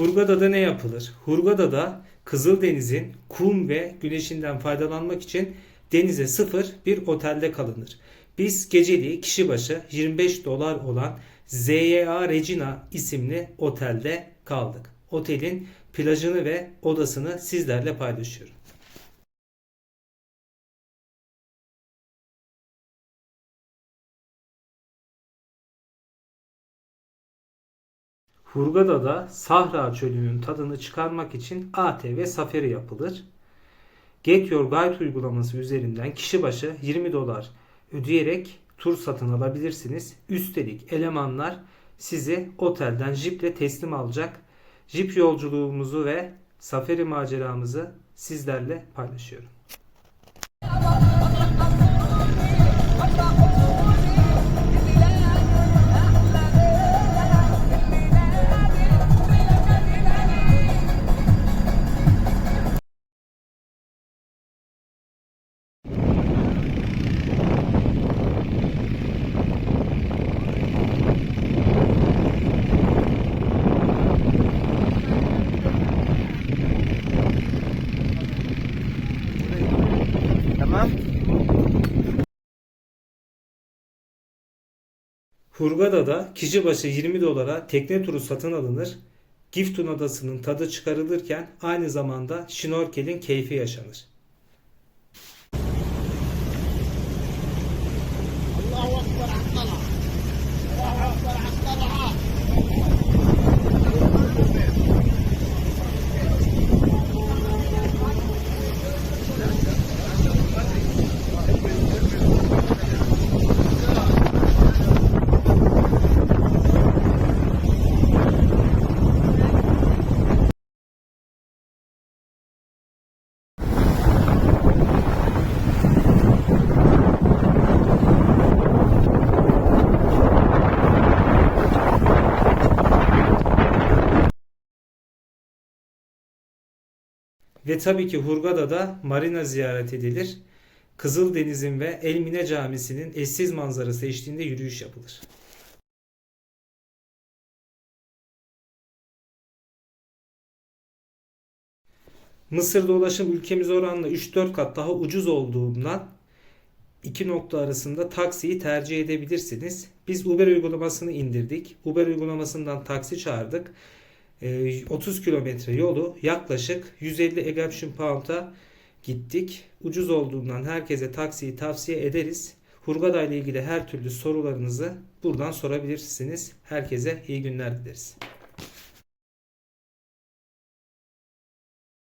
Hurgada'da ne yapılır? Hurgada'da Kızıldeniz'in kum ve güneşinden faydalanmak için denize sıfır bir otelde kalınır. Biz geceliği kişi başı 25 dolar olan ZYA Regina isimli otelde kaldık. Otelin plajını ve odasını sizlerle paylaşıyorum. Hurgada'da Sahra Çölü'nün tadını çıkarmak için ATV safari yapılır. Get Your Guide uygulaması üzerinden kişi başı 20 dolar ödeyerek tur satın alabilirsiniz. Üstelik elemanlar sizi otelden jiple teslim alacak. Jip yolculuğumuzu ve safari maceramızı sizlerle paylaşıyorum. Tamam. Hurgada'da kişi başı 20 dolara tekne turu satın alınır. Giftun Adası'nın tadı çıkarılırken aynı zamanda şnorkelin keyfi yaşanır. Ve tabii ki Hurgada'da marina ziyaret edilir. Kızıldeniz'in ve Elmine Camisi'nin eşsiz manzarası eşliğinde yürüyüş yapılır. Mısır'da ulaşım ülkemiz oranla 3-4 kat daha ucuz olduğundan iki nokta arasında taksiyi tercih edebilirsiniz. Biz Uber uygulamasını indirdik. Uber uygulamasından taksi çağırdık. Ee, 30 kilometre yolu yaklaşık 150 Egyptian Pound'a gittik. Ucuz olduğundan herkese taksiyi tavsiye ederiz. Hurgada ile ilgili her türlü sorularınızı buradan sorabilirsiniz. Herkese iyi günler dileriz.